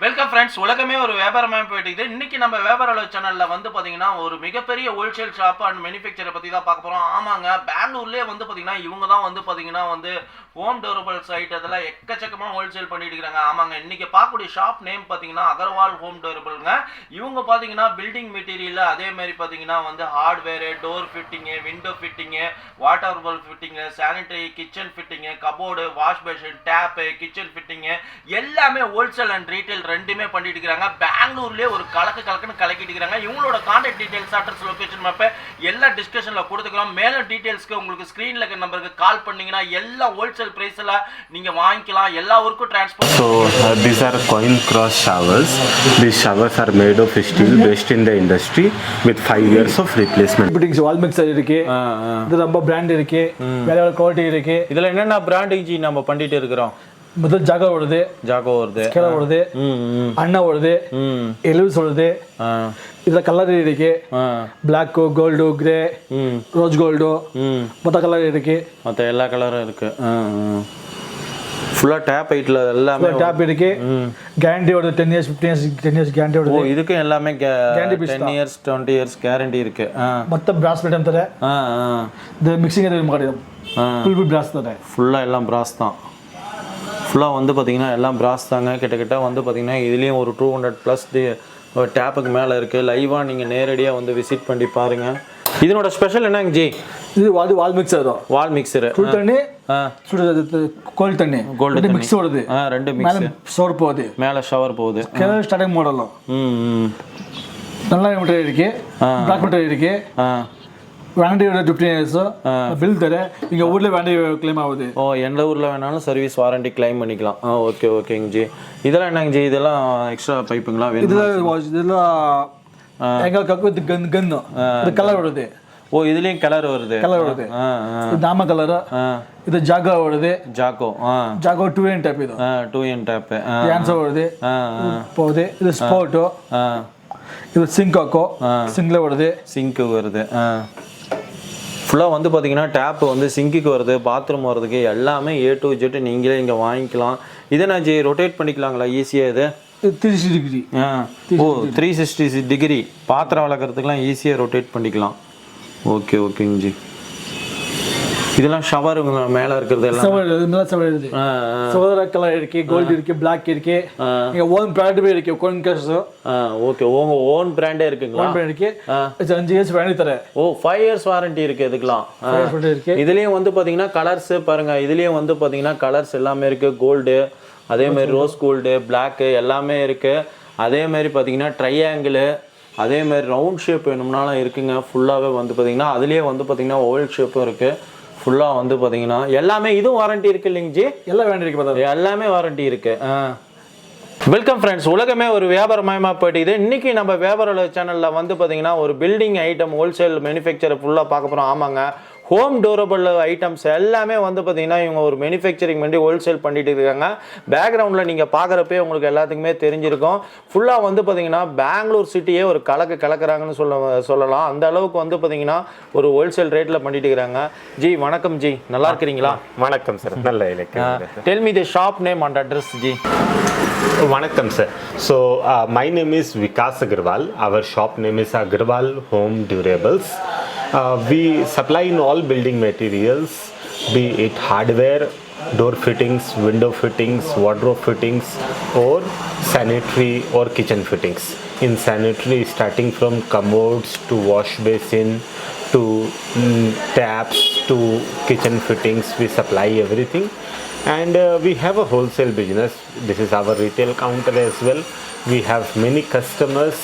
Welcome friends உலகமே ஒரு வியாபாரமாக போயிட்டு இருக்குது இன்னைக்கு நம்ம வியாபார சேனலில் வந்து பார்த்தீங்கன்னா ஒரு மிகப்பெரிய ஹோல்சேல் ஷாப் அண்ட் மேனுஃபேக்சரை பற்றி தான் பார்க்க போகிறோம் ஆமாங்க பெங்களூர்லேயே வந்து பார்த்தீங்கன்னா இவங்க தான் வந்து பார்த்தீங்கன்னா வந்து ஹோம் டூரபிள் சைட் அதெல்லாம் எக்கச்சக்கமா ஹோல்சேல் பண்ணிட்டு இருக்கிறாங்க ஆமாங்க இன்னைக்கு பார்க்கக்கூடிய ஷாப் நேம் பார்த்தீங்கன்னா அகர்வால் ஹோம் டூரபிள்ங்க இவங்க பார்த்தீங்கன்னா பில்டிங் மெட்டீரியல் அதே மாதிரி பார்த்தீங்கன்னா வந்து hardware door fitting window fitting water பல் fitting sanitary kitchen fitting cupboard wash basin tap kitchen fitting எல்லாமே ஹோல்சேல் அண்ட் ரீட்டைல் ரெண்டுமே பண்ணிட்டு இருக்கிறாங்க பெங்களூர்லேயே ஒரு கலக்கு கலக்குன்னு கலக்கிட்டு இருக்கிறாங்க இவங்களோட கான்டாக்ட் டீட்டெயில்ஸ் அட்ரஸ் லொகேஷன் மேப்பை எல்லா டிஸ்கஷனில் கொடுத்துக்கிறோம். மேலும் டீட்டெயில்ஸ்க்கு உங்களுக்கு ஸ்க்ரீனில் இருக்க நம்பருக்கு கால் பண்ணிங்கன்னா எல்லா ஹோல்சேல் பிரைஸ்ல நீங்க வாங்கிக்கலாம். எல்லா ஊருக்கும் transport So uh, these are coin cross showers. These showers are made of steel based in the industry with five years of replacement. Fittings wall mixer இருக்கு. இது ரொம்ப பிராண்ட் இருக்கு. வேற வேற குவாலிட்டி இருக்கு. இதுல என்னென்ன பிராண்டிங் ஜி நம்ம பண்ணிட்டு இருக்கிறோம்? முதல் ஜாகா ஓடுது. ஜாகோ ஓடுது. ம் ம். அண்ணா ஓடுது. ம். எலுவிஸ் ஓடுது இதில் கலர் இருக்கு. Black gold grey rose gold மொத்த கலர் இருக்கு. மற்ற எல்லா கலரும் இருக்கு. ஃபுல்லாக டேப் ஹைட்டில் எல்லாமே டேப் இருக்கு. கேரண்டி ஓடுது. Ten years fifteen years ten years guarantee ஓ ஓடுது. இதுக்கும் எல்லாமே piece ten years twenty years guarantee இருக்கு. மொத்த பிராஸ் ஐட்டம் தர. ஆ ஆ. இந்த மிக்சிங் எதுவும் கிடையாது. ஃபுல் பிராஸ் தர ஃபுல்லாக எல்லாம் பிராஸ் தான். ஃபுல்லாக வந்து பார்த்தீங்கன்னா எல்லாம் பிராஸ் தாங்க. கிட்டத்தட்ட வந்து பார்த்தீங்கன்னா இதுலேயும் ஒரு டூ ஹண்ட்ரட் ப்ளஸ் டேப்புக்கு மேலே இருக்குது லைவாக நீங்கள் நேரடியாக வந்து விசிட் பண்ணி பாருங்கள் இதனோட ஸ்பெஷல் என்னங்க ஜி? இது வால் வால் மிக்சர் வரும் வால் மிக்சரு சுடு தண்ணி கோல்டு தண்ணி தண்ணி. மிக்ஸ் ஆ ரெண்டு மேலே மிக்ஸ் சோறு போகுது. மேலே ஷவர் போகுது. கேரளா ஸ்டார்டிங் மாடலும் நல்லா மெட்டீரியல் இருக்கு. பிளாக் மெட்டீரியல் இருக்கு. ஆ. வாரண்டியோட ஃபிஃப்டீன் இயர்ஸ் பில் தர இங்க ஊர்ல வாரண்டி கிளைம் ஆகுது. ஓ எந்த ஊரில் வேணாலும் சர்வீஸ் வாரண்டி கிளைம் பண்ணிக்கலாம். ஆ ஓகே ஓகேங்க ஜி. இதெல்லாம் என்னங்க ஜி? இதெல்லாம் எக்ஸ்ட்ரா பைப்புங்களா வேணும்? இதுல was- இதெல்லாம் எங்க கக்கு கன் கன்னு இது கலர் வருது ஓ இதுலேயும் கலர் வருது. கலர் வருது நாம கலர் ஆ. இது ஜாகா வருது ஜாக்கோ ஆ. ஜாகோ டூ என் டைப் இது. ஆ டூ என் டேப்பு ஆ. ஆன்சர் வருது ஆ போகுது. இது ஸ்போர்ட்டோ ஆ. இது சிங்காக்கோ சிங்கில் வருது சிங்க்கு வருது ஆ. ஃபுல்லாக வந்து பார்த்தீங்கன்னா டேப் வந்து சிங்க்குக்கு வருது பாத்ரூம் வர்றதுக்கு எல்லாமே ஏ டு ஜெட் நீங்களே இங்கே வாங்கிக்கலாம். இதை நான் ஜி ரொட்டேட் பண்ணிக்கலாங்களா? ஈஸியாக இது இது? த்ரீ சிக்ஸ்டி டிகிரி ஆ. ஓ த்ரீ சிக்ஸ்டி டிகிரி பாத்திரம் வளர்க்குறதுக்கெலாம் ஈஸியாக ரொட்டேட் பண்ணிக்கலாம். ஓகே ஓகேங்க ஜி இதெல்லாம் ஷவர் மேலே இருக்கிறது எல்லாம். செவல் நல்லா செவல் இருக்கு. சோதர கலர் இருக்கு கோல்டு இருக்கு பிளாக் இருக்கு. இங்க ஓன் பிராண்ட் போய் இருக்கு கோன் கேஸ் ஓகே உங்கள் ஓன் பிராண்டே இருக்குங்களா? ஓன் பிராண்ட் இருக்கு. அஞ்சு இயர்ஸ் வாரண்டி தர ஓ ஃபைவ் இயர்ஸ் வாரண்டி இருக்கு இதுக்கெல்லாம். இருக்கு. இதுலேயும் வந்து பார்த்தீங்கன்னா கலர்ஸ் பாருங்க. இதுலேயும் வந்து பார்த்தீங்கன்னா கலர்ஸ் எல்லாமே இருக்கு. கோல்டு அதே மாதிரி ரோஸ் கோல்டு பிளாக்கு எல்லாமே இருக்கு. அதே மாதிரி பார்த்தீங்கன்னா ட்ரையாங்கிள் அதே மாதிரி ரவுண்ட் ஷேப் வேணும்னாலும் இருக்குங்க. ஃபுல்லாகவே வந்து பார்த்தீங்கன்னா அதுலேயே வந்து பார்த்தீங்கன்னா ஓல்ட் ஷேப்பும் இருக்கு. ஃபுல்லாக வந்து பார்த்தீங்கன்னா எல்லாமே இதுவும் வாரண்டி இருக்கு இல்லைங்க ஜி? எல்லாம் வாரண்டி இருக்கு பார்த்தா. எல்லாமே வாரண்டி இருக்கு. வெல்கம் ஃப்ரெண்ட்ஸ் உலகமே ஒரு வியாபாரமயமாக போயிட்டு இன்னைக்கு நம்ம வியாபார சேனலில் வந்து பார்த்தீங்கன்னா ஒரு பில்டிங் ஐட்டம் ஹோல்சேல் மேனுஃபேக்சரை ஃபுல்லாக பார்க்க போகிறோம் ஆமாங்க. ஹோம் டூரபிள் ஐட்டம்ஸ் எல்லாமே வந்து பார்த்தீங்கன்னா இவங்க ஒரு மேனுஃபேக்சரிங் பண்ணி ஹோல்சேல் பண்ணிட்டு இருக்காங்க. பேக்ரவுண்டில் நீங்கள் பார்க்குறப்பே உங்களுக்கு எல்லாத்துக்குமே தெரிஞ்சிருக்கும். ஃபுல்லாக வந்து பார்த்தீங்கன்னா பெங்களூர் சிட்டியே ஒரு கலக்கு கலக்குறாங்கன்னு சொல்ல சொல்லலாம். அந்த அளவுக்கு வந்து பார்த்தீங்கன்னா ஒரு ஹோல்சேல் ரேட்டில் பண்ணிட்டு இருக்கிறாங்க ஜி வணக்கம் ஜி. நல்லா இருக்கிறீங்களா? வணக்கம் சார் நல்ல இலக்கியம் tell me the shop name and address G. வணக்கம் sir so my name is Vikas Agarwal our shop name is Agarwal home durables uh, we supply in all building materials be it hardware door fittings window fittings wardrobe fittings or sanitary or kitchen fittings. In sanitary starting from commodes to wash basin to mm, taps to kitchen fittings we supply everything. And uh, we have a wholesale business. This is our retail counter as well. We have many customers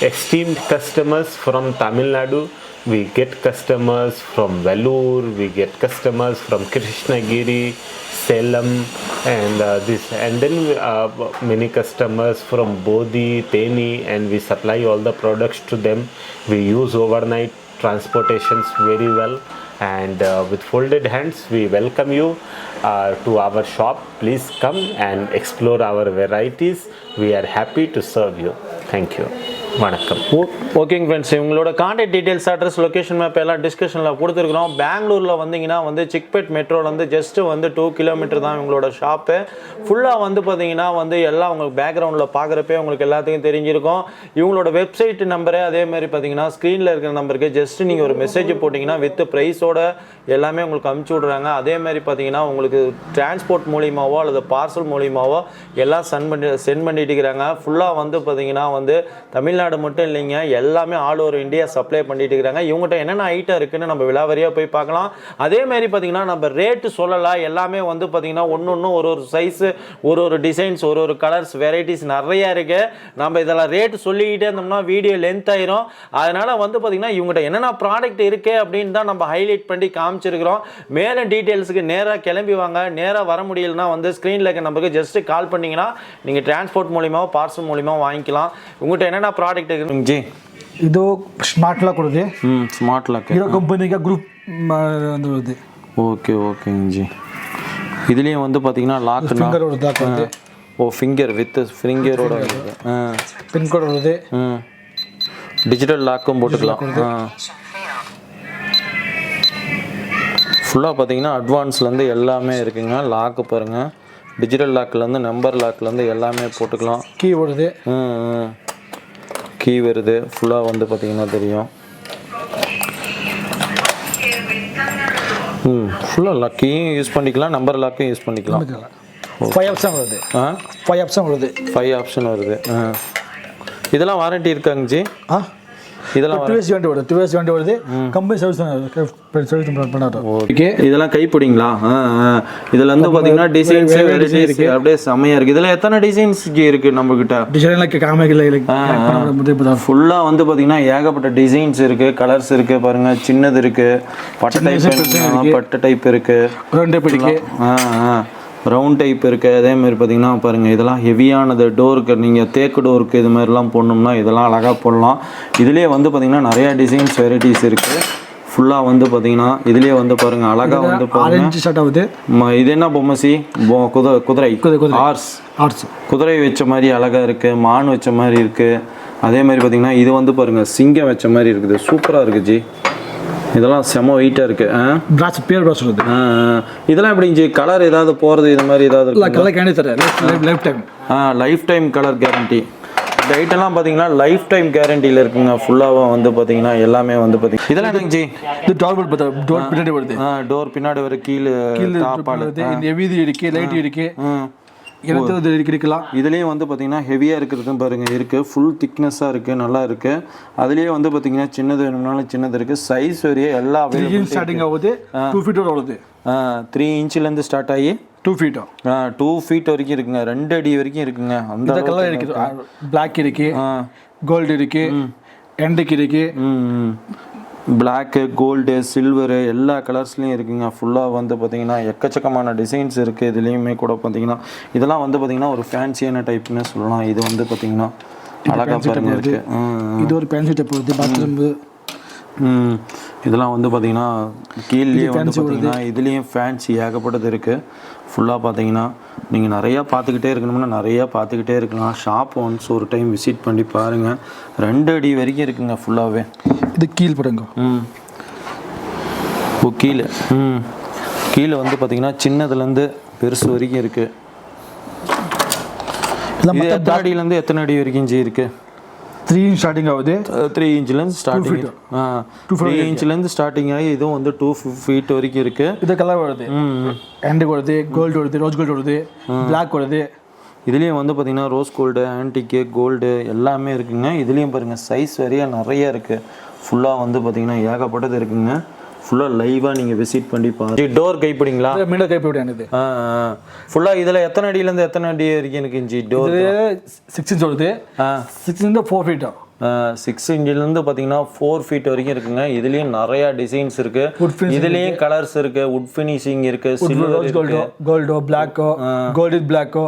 esteemed customers from tamil nadu we get customers from Vellore, we get customers from Krishnagiri, Salem, and uh, this, and then uh, many customers from Bodhi, Teni, and we supply all the products to them. We use overnight transportations very well, and uh, with folded hands, we welcome you uh, to our shop. Please come and explore our varieties. We are happy to serve you. Thank you. வணக்கம். ஓகேங்க friends இவங்களோட contact details address location map எல்லாம் டிஸ்கஷனில் கொடுத்துருக்குறோம். பெங்களூரில் வந்தீங்கன்னா வந்து சிக்பேட் மெட்ரோலேருந்து ஜஸ்ட்டு வந்து டூ கிலோமீட்டர் தான் இவங்களோட ஷாப்பு ஃபுல்லாக வந்து பார்த்தீங்கன்னா வந்து எல்லாம் உங்களுக்கு பேக்ரவுண்டில் பார்க்குறப்பே உங்களுக்கு எல்லாத்துக்கும் தெரிஞ்சிருக்கும். இவங்களோட வெப்சைட் நம்பரே அதே மாதிரி பார்த்தீங்கன்னா ஸ்க்ரீனில் இருக்கிற நம்பருக்கு ஜஸ்ட்டு நீங்கள் ஒரு மெசேஜ் போட்டிங்கன்னா வித் ப்ரைஸோட எல்லாமே உங்களுக்கு அமுச்சு விட்றாங்க. அதே மாதிரி பார்த்தீங்கன்னா உங்களுக்கு டிரான்ஸ்போர்ட் மூலியமாவோ அல்லது பார்சல் மூலியமாவோ எல்லாம் சென்ட் பண்ணி சென்ட் பண்ணிட்டு இருக்கிறாங்க. ஃபுல்லாக வந்து பார்த்தீங்கன்னா வந்து தமிழ்நாடு மட்டும் இல்லைங்க. எல்லாமே ஆல் ஓவர் இந்தியா சப்ளை பண்ணிட்டு இருக்கிறாங்க இவங்ககிட்ட என்னென்ன ஐட்டம் இருக்குன்னு நம்ம விலாவரியாக போய் பார்க்கலாம். அதே மாதிரி பார்த்தீங்கன்னா நம்ம ரேட்டு சொல்லலாம் எல்லாமே வந்து பார்த்தீங்கன்னா ஒன்று ஒன்று ஒரு ஒரு சைஸு ஒரு ஒரு டிசைன்ஸ் ஒரு ஒரு கலர்ஸ் வெரைட்டிஸ் நிறையா இருக்கு. நம்ம இதெல்லாம் ரேட்டு சொல்லிக்கிட்டே இருந்தோம்னா வீடியோ லென்த் ஆயிரும். அதனால வந்து பார்த்தீங்கன்னா இவங்ககிட்ட என்னென்ன ப்ராடக்ட் இருக்கு அப்படின்னு தான் நம்ம ஹைலைட் பண்ணி காமிச்சிருக்கிறோம். மேலும் டீட்டெயில்ஸுக்கு நேராக கிளம்பி வாங்க. நேராக வர முடியலனா வந்து ஸ்க்ரீனில் இருக்க நம்பருக்கு ஜஸ்ட் கால் பண்ணிங்கன்னா நீங்கள் டிரான்ஸ்போர்ட் மூலியமாக பார்சல் மூலிமா வாங்கிக்கலாம். உங்கள்கிட்ட என்னென்ன ப்ராடக்ட் இருக்கு ஜி ಇದು ಸ್ಮಾರ್ಟ್ ಲಾಕ್ ಕೊಡೋದು ம் ஸ்மார்ட் லாக் ಇರೋ ಕಂಪನಿಗೆ ಗ್ರೂಪ್ ಒಂದು ஓகே ஓகேங்க ஜி இதுலேயும் வந்து பார்த்தீங்கன்னா லாக்னா ಫಿಂಗರ್ ಹೊಡೆದು ಹಾಕೋದು ஓ finger with ஃபிங்கரோட ah pin code ಹೊಡೆದು ம் டிஜிட்டல் லாக்கும் போட்டுக்கலாம் ஆ ஃபுல்லாக பார்த்தீங்கன்னா அட்வான்ஸ்லேருந்து எல்லாமே இருக்குங்க லாக்கு பாருங்கள் டிஜிட்டல் லாக்லேருந்து நம்பர் லாக்லேருந்து எல்லாமே போட்டுக்கலாம் ಕೀ ಹೊಡೆದು ம் கீ வருது. ஃபுல்லாக வந்து பார்த்தீங்கன்னா தெரியும். ம் ஃபுல்லாக லக்கையும் யூஸ் பண்ணிக்கலாம். நம்பர் லாக்கையும் யூஸ் பண்ணிக்கலாம். ஃபைவ் ஆப்ஷன் வருது. ஆ? ஃபைவ் ஆப்ஷன் வருது. ஃபைவ் ஆப்ஷன் வருது. ஆ. இதெல்லாம் வாரண்ட்டி இருக்காங்க ஜி? ஆ? இதெல்லாம் டிவிஎஸ் வண்டி வருது டிவிஎஸ் வண்டி வருது. ஓகே. இதெல்லாம் கைப்பிடிங்களா? இதில் வந்து பார்த்தீங்கன்னா டிசைன்ஸ் வெரைட்டி இருக்கு. அப்படியே செம்மையாக இருக்குது இதில் எத்தனை டிசைன்ஸ் இருக்கு நம்ம கிட்ட டிசைன்லாம் காமிக்கல ஃபுல்லாக வந்து பார்த்தீங்கன்னா ஏகப்பட்ட டிசைன்ஸ் இருக்கு. கலர்ஸ் இருக்கு பாருங்க. சின்னது இருக்கு. பட்டை டைப் பட்டை டைப் இருக்கு. ரெண்டு பிடிக்கு ஆ. ரவுண்ட் டைப் இருக்குது அதே மாதிரி பார்த்தீங்கன்னா பாருங்கள் இதெல்லாம் ஹெவியானது டோருக்கு நீங்கள் தேக்கு டோருக்கு இது மாதிரிலாம் போடணும்னா இதெல்லாம் அழகாக போடலாம். இதுலேயே வந்து பார்த்தீங்கன்னா நிறையா டிசைன்ஸ் வெரைட்டிஸ் இருக்குது ஃபுல்லாக வந்து பார்த்தீங்கன்னா இதுலேயே வந்து பாருங்கள் அழகாக வந்து பாருங்க. ஆரஞ்சு ஆகுது ம- இது என்ன பொம்மை சி? குதிரை. குதிரை. ஆர்ஸ் ஆர்ட்ஸ் குதிரை வச்ச மாதிரி அழகாக இருக்குது மான் வச்ச மாதிரி இருக்குது அதே மாதிரி பார்த்தீங்கன்னா இது வந்து பாருங்கள் சிங்கம் வச்ச மாதிரி இருக்குது. சூப்பராக இருக்குது ஜி. இதெல்லாம் செம வெயிட்டாக இருக்குது ப்ராஸ் பியர் ப்ராஸ் வருது இதெல்லாம் எப்படிங்க கலர் ஏதாவது போகிறது இது மாதிரி ஏதாவது இல்லை கலர் கேண்டி தர லைஃப் டைம் ஆ லைஃப் டைம் கலர் கேரண்டி இந்த ஐட்டம்லாம் பார்த்தீங்கன்னா லைஃப் டைம் கேரண்டியில் இருக்குங்க. ஃபுல்லாகவும் வந்து பார்த்தீங்கன்னா எல்லாமே வந்து பார்த்தீங்கன்னா இதெல்லாம் ஜி இது டோர் பார்த்தா டோர் பின்னாடி வருது. டோர் பின்னாடி வர கீழே கீழே இந்த வீதி இருக்கு லைட் இருக்கு. எடுத்து கிடைக்கலாம் இதுலேயே வந்து பார்த்தீங்கன்னா ஹெவியாக இருக்கிறது பாருங்கள் இருக்குது ஃபுல் திக்னஸாக இருக்குது நல்லா இருக்குது அதுலேயே வந்து பார்த்தீங்கன்னா சின்னது வேணும்னாலும் சின்னது இருக்குது சைஸ் வரையே எல்லா ஸ்டார்டிங் ஆகுது. டூ ஃபீட்டோட வருது த்ரீ இன்ச்சிலேருந்து ஸ்டார்ட் ஆகி டூ ஃபீட்டோ டூ ஃபீட் வரைக்கும் இருக்குங்க. ரெண்டு அடி வரைக்கும் இருக்குங்க. அந்த கலர் இருக்குது. பிளாக் இருக்குது கோல்டு இருக்குது எண்டுக்கு இருக்குது பிளாக்கு கோல்டு சில்வரு எல்லா கலர்ஸ்லேயும் இருக்குங்க. ஃபுல்லாக வந்து பார்த்தீங்கன்னா எக்கச்சக்கமான டிசைன்ஸ் இருக்குது இதுலேயுமே கூட பார்த்தீங்கன்னா இதெல்லாம் வந்து பார்த்தீங்கன்னா ஒரு ஃபேன்சியான டைப்னு சொல்லலாம். இது வந்து பார்த்தீங்கன்னா அழகாக பாருங்க இருக்கு. ம், இது ஒரு பென்சில் டைப் வருது பாத்ரூம். இதெல்லாம் வந்து பார்த்தீங்கன்னா கீழே வந்து பார்த்தீங்கன்னா இதுலேயும் ஃபேன்சி ஏகப்பட்டது இருக்குது ஃபுல்லாக பார்த்தீங்கன்னா நீங்கள் நிறையா பார்த்துக்கிட்டே இருக்கணும்னா நிறையா பார்த்துக்கிட்டே இருக்கலாம். ஷாப் ஒன்ஸ் ஒரு டைம் விசிட் பண்ணி பாருங்கள் ரெண்டு அடி வரைக்கும் இருக்குங்க ஃபுல்லாகவே இது கீழ்படுங்க ஓ கீழே. ம். கீழே வந்து பார்த்தீங்கன்னா சின்னதுலேருந்து பெருசு வரைக்கும் இருக்குது இது எத்தனை அடியிலேருந்து எத்தனை அடி வரைக்கும் இஞ்சி இருக்கு? த்ரீ இன்ச் ஸ்டார்டிங் ஆகுது. த்ரீ இன்ச்லேருந்து ஸ்டார்டிங் ஆ த்ரீ இன்ச்லேருந்து ஸ்டார்டிங் ஆகி இதுவும் வந்து டூ ஃபீட் வரைக்கும் இருக்குது இது கலர் வருது. ஹேண்டு வருது. கோல்டு வருது. ரோஸ் கோல்டு வருது. பிளாக் வருது. இதுலேயும் வந்து பார்த்தீங்கன்னா ரோஸ் கோல்டு ஆன்டிக்கு கோல்டு எல்லாமே இருக்குங்க. இதுலேயும் பாருங்கள் சைஸ் வரையா நிறைய இருக்குது ஃபுல்லாக வந்து பார்த்தீங்கன்னா ஏகப்பட்டது இருக்குங்க. ஃபுல்லாக லைவாக நீங்கள் விசிட் பண்ணி பாருங்க டோர் கைப்பிடிங்களா? மீண்டும் கைப்பிடி இது ஃபுல்லாக இதில் எத்தனை அடியிலேருந்து எத்தனை அடி வரைக்கும் எனக்கு இஞ்சி? டோர் சிக்ஸ் இன்ச் வருது சிக்ஸ் இன்ச் ஃபோர் ஃபீட்டா சிக்ஸ் இன்ச்சிலேருந்து பார்த்தீங்கன்னா ஃபோர் ஃபீட் வரைக்கும் இருக்குங்க. இதுலேயும் நிறையா டிசைன்ஸ் இருக்குது இதுலேயும் கலர்ஸ் இருக்குது உட் ஃபினிஷிங் இருக்குது சில்வர் கோல்டோ கோல்டோ பிளாக்கோ கோல்டு பிளாக்கோ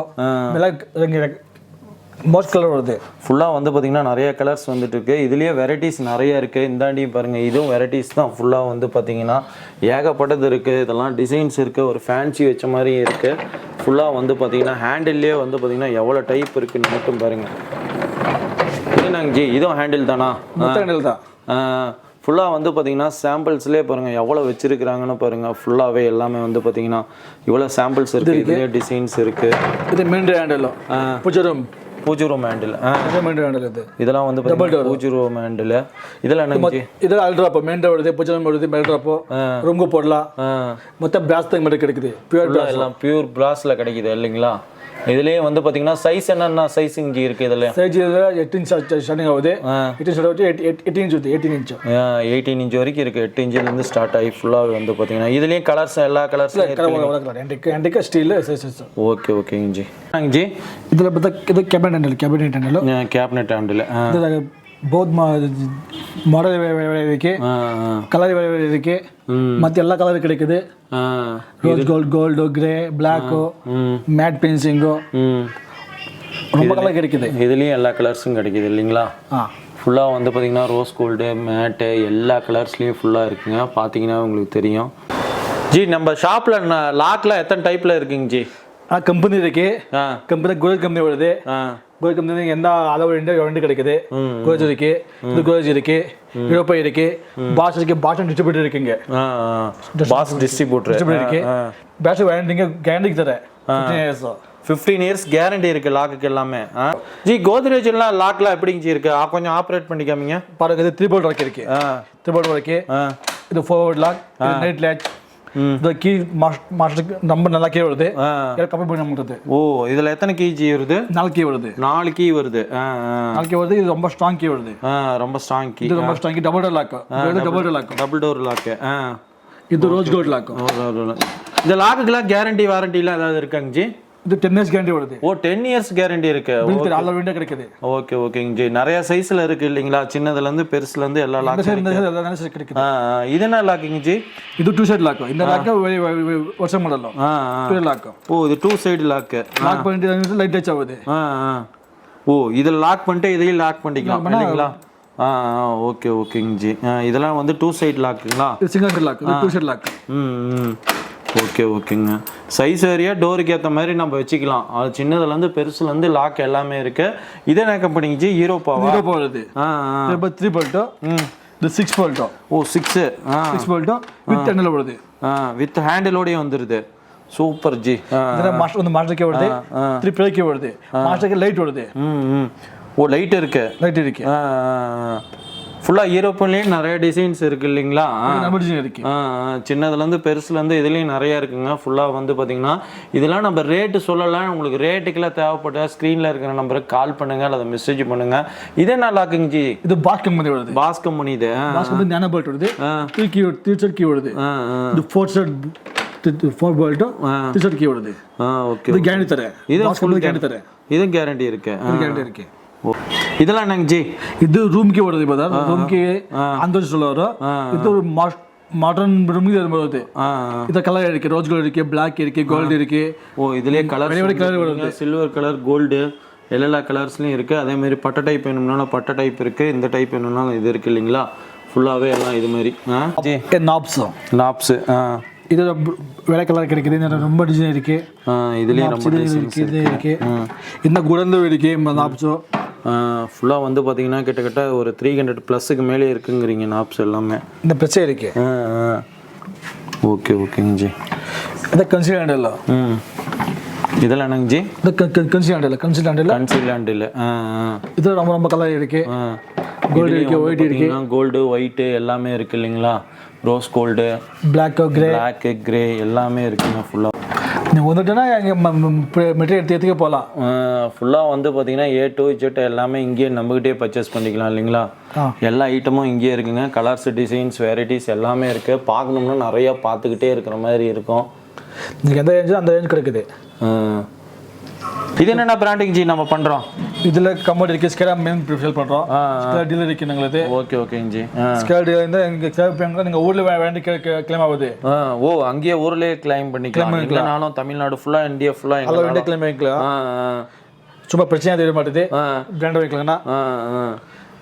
மோஸ்ட் கலர் வருது. ஃபுல்லாக வந்து பார்த்தீங்கன்னா நிறைய கலர்ஸ் வந்துட்டு இருக்குது இதுலேயே வெரைட்டிஸ் நிறைய இருக்குது இந்தாண்டியும் பாருங்கள் இதுவும் வெரைட்டிஸ் தான் ஃபுல்லாக வந்து பார்த்திங்கன்னா ஏகப்பட்டது இருக்குது இதெல்லாம் டிசைன்ஸ் இருக்குது ஒரு ஃபேன்சி வச்ச மாதிரி இருக்கு. ஃபுல்லாக வந்து பார்த்திங்கன்னா ஹேண்டில்லே வந்து பார்த்தீங்கன்னா எவ்வளோ டைப் இருக்குதுன்னு மட்டும் பாருங்கள் என்னங்க ஜி? இதுவும் ஹேண்டில் தானா? ஹேண்டில் தான். ஃபுல்லாக வந்து பார்த்திங்கன்னா சாம்பிள்ஸ்லேயே பாருங்கள் எவ்வளோ வச்சுருக்கிறாங்கன்னு பாருங்கள் ஃபுல்லாகவே எல்லாமே வந்து பார்த்திங்கன்னா இவ்வளோ சாம்பிள்ஸ் இருக்குது இதுலேயே டிசைன்ஸ் இருக்குது இது மீண்டும் ஹேண்டிலும் புஜரம் பூஜை ரூம் ஹேண்டில் மெயின் இது. இதெல்லாம் வந்து பார்த்தீங்கன்னா பூஜை ரூம் ஹேண்டில் இதெல்லாம் என்ன ஜி இது அல்ட்ராப்போ மெயின் வருது பூஜை ரூம் வருது மெல்ட்ராப்போ ரூம்க்கு போடலாம். மொத்தம் பிராஸ் தான் மட்டும் கிடைக்குது. பியூர் எல்லாம் பியூர் பிராஸில் கிடைக்குது இல்லைங்களா? இதுலேயே வந்து பார்த்தீங்கன்னா சைஸ் என்னென்ன சைஸ் இங்கே இருக்குது இதில்? சைஸ் எட்டு இன்ச் ஸ்டார்டிங் ஆகுது. எட்டு இன்ச் ஆகுது எட்டு இன்ச் வருது எயிட்டீன் இன்ச் எயிட்டீன் இன்ச் வரைக்கும் இருக்குது எட்டு இன்ச்சிலேருந்து ஸ்டார்ட் ஆகி ஃபுல்லாக வந்து பார்த்தீங்கன்னா இதுலேயும் கலர்ஸ் எல்லா வளர்க்கலாம் ரெண்டுக்கு ரெண்டுக்கு ஸ்டீல் சைஸ் ஓகே ஓகேங்க ஜி ஜி இதில் பார்த்தா இது cabinet handle cabinet handle cabinet handle both model இருக்கு. ஆ கலர் இருக்கு. மற்ற எல்லா கலரும் கிடைக்குது. ரோஸ் கோல்ட் கோல்டு கிரே பிளாக்கோ மேட் பென்சிங்கோ ரொம்ப கலர் கிடைக்குது. இதுலேயும் எல்லா கலர்ஸும் கிடைக்குது இல்லைங்களா? ஃபுல்லாக வந்து பார்த்தீங்கன்னா ரோஸ் கோல்டு மேட்டு எல்லா கலர்ஸ்லேயும் ஃபுல்லாக இருக்குங்க. பார்த்தீங்கன்னா உங்களுக்கு தெரியும். ஜி நம்ம ஷாப்பில் லாக்ல எத்தனை டைப்பில் இருக்குங்க ஜி? ஆ கம்பெனி இருக்கு. கம்பெனி கோல்ட் கம்பெனி வருது கோல்ட் கம்பெனி எந்த அளவு ரெண்டு ரெண்டு கிடைக்குது? கோல்ஸ் இருக்கு இது கோல்ஸ் இருக்கு யூரோப்பா இருக்கு பாஸ் இருக்கு பாஸ் டிஸ்ட்ரிபியூட்டர் இருக்குங்க. பாஸ் டிஸ்ட்ரிபியூட்டர் இருக்கு. பேட்ச் வாரண்டிங்க கேரண்டிக்கு தரேன். ஃபிஃப்டீன் இயர்ஸ் கேரண்டி இருக்கு லாக்குக்கு எல்லாமே. ஜி கோத்ரேஜ் எல்லாம் லாக்லாம் எப்படிங்க ஜி இருக்கு? கொஞ்சம் ஆப்ரேட் பண்ணிக்காமீங்க. பாருங்க இது த்ரீ போல்ட் இருக்கு. த்ரீ போல்ட் ஒர்க்கு ஆ. இது forward லாக் நைட் லேட்ச் இந்த கீ மாஸ்டருக்கு நம்பர் நல்லா கீ வருது. கம்மி பண்ண முடியாது. ஓ இதில் எத்தனை கேஜி வருது? நாலு கீ வருது. நாலு கீ வருது. நாலு கீ வருது. இது ரொம்ப ஸ்ட்ராங் கீ வருது. ரொம்ப ஸ்ட்ராங் கீ. இது ரொம்ப strong double door lock double door lock double door lock ஆ. இது ரோஸ் கோல்ட் லாக். இந்த லாக்குக்கெல்லாம் கேரண்டி வாரண்டிலாம் ஏதாவது இருக்காங்க ஜி? இது டென் இயர்ஸ் கேரண்டி வருது ஓ டென் இயர்ஸ் கேரண்டி இருக்கு. ஆல் விண்டோ கிடைக்குது. ஓகே ஓகேங்க ஜி நிறைய சைஸ்ல இருக்கு இல்லைங்களா? சின்னதுல இருந்து பெருசுல இருந்து எல்லா லாக் சைடு சைடு சைடு கிடைக்குது. இது என்ன லாக்குங்க ஜி? இது டூ சைடு லாக் இந்த லாக் வருஷம் மாடல். டூ லாக் ஓ இது டூ சைடு லாக்கு லாக் பண்ணிட்டு லைட் டச் ஆகுது. ஓ இதில் லாக் பண்ணிட்டு இதையும் லாக் பண்ணிக்கலாம் இல்லைங்களா? ஆ ஓகே ஓகேங்க ஜி. இதெல்லாம் வந்து டூ சைடு லாக்குங்களா சிங்கிள் லாக் இது டூ சைடு லாக் ம் ம். ஓகே ஓகேங்க. சைஸ் ஏரியா டோருக்கு ஏற்ற மாதிரி நம்ம வச்சுக்கலாம். அது சின்னதுலேருந்து பெருசுலேருந்து லாக் எல்லாமே இருக்கு. இது என்ன கம்பெனிங்க ஜீரோ போடுது ஆ ஆ. இது த்ரீ போல்ட்டோ ம். இது சிக்ஸ் போல்ட்டோ ஓ? சிக்ஸு சிக்ஸ் போல்ட்டோ வித் டென்னில் வருது வித் ஹேண்டிலோடய வந்துடுது சூப்பர் ஜி. மாஸ்டர் வந்து மாஸ்டருக்கே வருது த்ரீ பிளேக்கே வருது மாஸ்டருக்கு லைட் வருது ஓ லைட் இருக்கு. லைட் இருக்கு. ஆ. ஃபுல்லாக ஹீரோப்பன்லேயே நிறைய டிசைன்ஸ் இருக்கு இல்லைங்களா? சின்னதுலேருந்து பெருசுலேருந்து இதுலேயும் நிறையா இருக்குங்க. ஃபுல்லாக வந்து பார்த்தீங்கன்னா இதெல்லாம் நம்ம ரேட்டு சொல்லலாம் உங்களுக்கு ரேட்டுக்கெல்லாம் தேவைப்பட்ட ஸ்க்ரீனில் இருக்கிற நம்பருக்கு கால் பண்ணுங்க அல்லது மெசேஜ் பண்ணுங்க. இதே நல்லா இருக்குங்க ஜி இது பாஸ் கம்பெனி வருது பாஸ் கம்பெனி இது. பாஸ் கம்பெனி ஞான போல்ட் வருது. த்ரீ கீ த்ரீ கீ வருது இது four side three side key வருது ஆ. ஓகே இது கேரண்டி தரேன். இது பாஸ் கம்பெனி கேரண்டி தரேன். இதுவும் கேரண்டி இருக்கு. ஆ, கேரண்டி இருக்கு ஓ. இதெல்லாம் என்னங்க ஜி ಇದು ರೂಮ್ಗೆ ಬರೋದು ಬದ ರೂಮ್ಗೆ ಅಂದೋಜ್ சொல்லவரோ இது ஒரு மாடர்ன் ரூம்க்கு இது வருது ஆ இது கலர் இருக்கு ரோஸ் கோல்ட் இருக்கு பிளாக் இருக்கு கோல்டு இருக்கு ஓ இதுலேயே கலர் வெள்ளை colour வருது. சில்வர் கலர் கோல்டு எல்லா கலர்ஸ்லையும் இருக்குது அதே மாதிரி பட்டை டைப் வேணும்னாலும் பட்டை டைப் இருக்குது இந்த டைப் வேணும்னாலும் இது இருக்குது இல்லைங்களா ஃபுல்லாகவே எல்லாம் இது மாதிரி ஆ ஜி நாப்ஸ் நாப்ஸு ஆ இது வெள்ளை கலர் கிடைக்குது இது ரொம்ப டிசைன் இருக்கு ஆ இதுலேயும் ரொம்ப இது இருக்கு இது இருக்கு இந்த குடந்து இருக்கு நாப்ஸ் ஃபுல்லாக வந்து பார்த்தீங்கன்னா கிட்டத்தட்ட ஒரு த்ரீ ஹண்ட்ரட் ப்ளஸுக்கு மேலே இருக்குங்கிறீங்க நாப்ஸ் எல்லாமே. இந்த பிரச்சனை இருக்கு. ஓகே ஓகேங்க ஜி இது கன்சிடர் இல்ல ம். இதெல்லாம் என்னங்க ஜி இது கன்சிடர் இல்ல கன்சிடர் இல்ல கன்சிலாண்ட் இல்லை இது ரொம்ப ரொம்ப கலர் இருக்கு. கோல்டு இருக்கு ஒயிட் இருக்கு. கோல்டு ஒயிட்டு எல்லாமே இருக்கு இல்லைங்களா? Rose gold black grey black grey எல்லாமே இருக்குங்க ஃபுல்லாக நீங்க வந்துட்டேன்னா எங்க மெட்டீரியல் எடுத்து எடுத்துக்க போகலாம் ஃபுல்லாக வந்து பார்த்தீங்கன்னா ஏ டு ஜெட் எல்லாமே இங்கேயே நம்மகிட்டே பர்ச்சேஸ் பண்ணிக்கலாம் இல்லைங்களா. எல்லா ஐட்டமும் இங்கேயே இருக்குங்க. கலர்ஸ் டிசைன்ஸ் வெரைட்டிஸ் எல்லாமே இருக்குது பார்க்கணும்னா நிறையா பார்த்துக்கிட்டே இருக்கிற மாதிரி இருக்கும். நீங்க எந்த ரேஞ்சோ அந்த ரேஞ்ச் கிடைக்குது. இது என்னென்ன பிராண்டிங் ஜி நம்ம பண்ணுறோம் இதுல கம்மோட் இருக்கு. ஸ்கேரா மெயின் பண்றோம். ஆ, ஸ்கேர் டீலர் இருக்கு எங்களுக்கு ஓகே ஓகேங்க ஜி ஆ. ஸ்கேர் டீலர் இருந்தா எங்க ஸ்கேர் பேங்க்ல நீங்க ஊர்ல வேண்டி கிளைம் ஆகுது. ஆ, ஓ அங்கேயே ஊர்லேயே கிளைம் பண்ணிக்கலாம். எங்கனாலும் தமிழ்நாடு ஃபுல்லாக இந்தியா ஃபுல்லாக அதில் வேண்டிய கிளைம் வாங்கிக்கலாம் ஆ சும்மா பிரச்சனையா தெரிய மாட்டேது. பிராண்ட் ஆ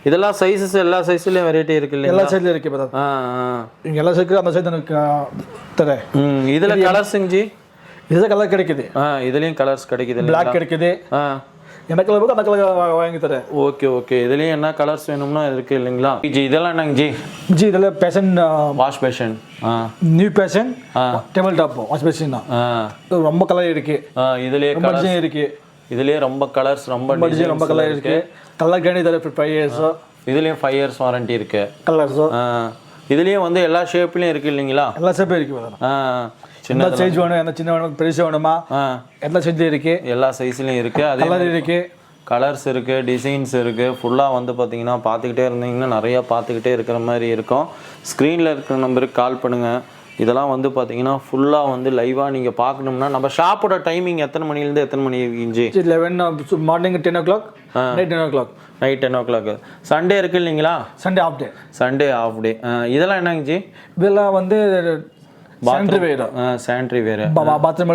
இதெல்லாம் சைஸஸ் எல்லா சைஸ்லயும் வெரைட்டி இருக்கு எல்லா இல்லைங்களா சைட்ல இருக்கு பார்த்தா. இங்க எல்லா சைடு அந்த சைடு எனக்கு தரேன். இதுல கலர்ஸுங்க ஜி இதுதான் கலர் கிடைக்குது. ஆ இதுலயும் கலர்ஸ் கிடைக்குது பிளாக் கிடைக்குது. ஆ. என்ன கலர் இருக்கோ? அந்த கலர் வாங்கி தரேன். Okay okay. இதுலேயும் என்ன கலர்ஸ் வேணும்னா இருக்கு இல்லைங்களா? ஜி இதெல்லாம் என்னங்க ஜி? ஜி இதில் basin wash basin new basin table top wash basin தான். ரொம்ப கலர் இருக்கு. இதுலயே கலர்ஸ் இருக்கு. இதுலயே ரொம்ப கலர்ஸ் ரொம்ப டிசைன் ரொம்ப கலர் இருக்கு. கலர் கேண்டி தரேன் ஃபைவ் இயர்ஸோ இதுலயும் ஃபைவ் இயர்ஸ் வாரண்டி இருக்கு. கலர்ஸோ இதுலயும் வந்து எல்லா ஷேப்லயும் இருக்கு இல்லைங்களா? எல்லா ஷேப்பும் இருக்கு சின்ன சைஸ் வேணும் என்ன சின்ன வேணும் பெருசு வேணுமா? எல்லா சைஸ்லையும் இருக்கு? எல்லா சைஸ்லயும் இருக்கு. அதே கலர் இருக்கு. கலர்ஸ் இருக்கு டிசைன்ஸ் இருக்கு. ஃபுல்லா வந்து பாத்தீங்கன்னா பார்த்துக்கிட்டே இருந்தீங்கன்னா நிறைய பார்த்துக்கிட்டே இருக்கிற மாதிரி இருக்கும். ஸ்க்ரீன்ல இருக்கிற நம்பருக்கு கால் பண்ணுங்க. இதெல்லாம் வந்து பார்த்தீங்கன்னா ஃபுல்லாக வந்து லைவாக நீங்கள் பார்க்கணும்னா நம்ம ஷாப்போட டைமிங் எத்தனை மணிலேருந்து எத்தனை மணி இஞ்சி eleven morning ten o'clock night ten o'clock night ten o'clock Sunday இருக்கு இல்லைங்களா? Sunday off day Sunday off day இதெல்லாம் என்னங்க ஜி? இதெல்லாம் வந்து சானிட்டரி வேர் சானிட்ரி வேறு பாத்ரூம்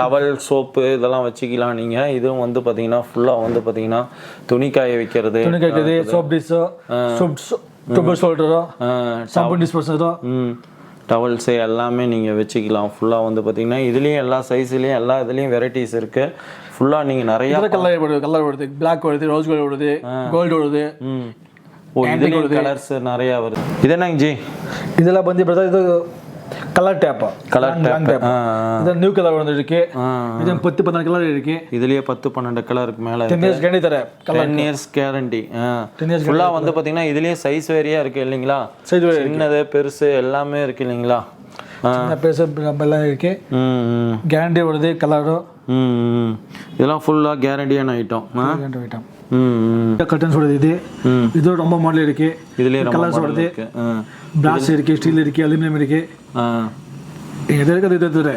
டவல் சோப்பு இதெல்லாம் வச்சுக்கலாம் நீங்கள் இதுவும் வந்து பார்த்தீங்கன்னா ஃபுல்லாக வந்து பார்த்தீங்கன்னா துணி காய வைக்கிறது. துணி கேட்குது சோப் டிஷ்ஷோ சோப் டூபர் ஷோல்டரோ ஷாம்பு டிஸ்போசரோ டவல்ஸு எல்லாமே நீங்கள் வச்சுக்கலாம். ஃபுல்லாக வந்து பார்த்தீங்கன்னா இதுலேயும் எல்லா சைஸ்லேயும் எல்லா இதுலேயும் வெரைட்டிஸ் இருக்குது ஃபுல்லாக நீங்கள் நிறையா கலர் வருது கலர் வருது பிளாக் வருது ரோஸ் கோல்டு வருது கோல்டு வருது ஓ இதுலேயும் கலர்ஸ் நிறையா வருது. இது என்னங்க ஜி? இதெல்லாம் வந்து பிரதர் இது colour tap Colour tap. Tap இது நியூ கலர் வந்து இருக்கு இது பத்து பதினாறு கலர் இருக்கு. இதுலேயே பத்து பன்னெண்டு கலருக்கு மேலே டென் இயர்ஸ் தரேன். Colour ten years guarantee Ten years ஃபுல்லாக வந்து பார்த்தீங்கன்னா இதுலேயே சைஸ் வேரியாக இருக்குது இல்லைங்களா? சைஸ் சின்னது பெருசு எல்லாமே இருக்குது இல்லைங்களா? பெருசு நம்ம எல்லாம் இருக்கு. கேரண்டி வருது கலரும். இதெல்லாம் ஃபுல்லாக கேரண்டியான ஐட்டம் கேரண்டி ஐட்டம் கர்டன்ஸ் வருது இது. இது ரொம்ப மாடல் இருக்கு இதுலேயே கலர்ஸ் model வருது இருக்கு இருக்கு ஸ்டீல் இருக்கு அலுமினியம் இருக்கு எது இருக்குது இது தர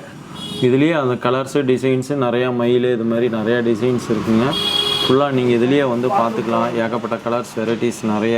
இதுலேயே அந்த கலர்ஸு டிசைன்ஸு நிறையா மயில் இது மாதிரி நிறையா டிசைன்ஸ் இருக்குங்க ஃபுல்லாக நீங்கள் இதுலேயே வந்து பார்த்துக்கலாம் ஏகப்பட்ட கலர்ஸ் வெரைட்டிஸ் நிறைய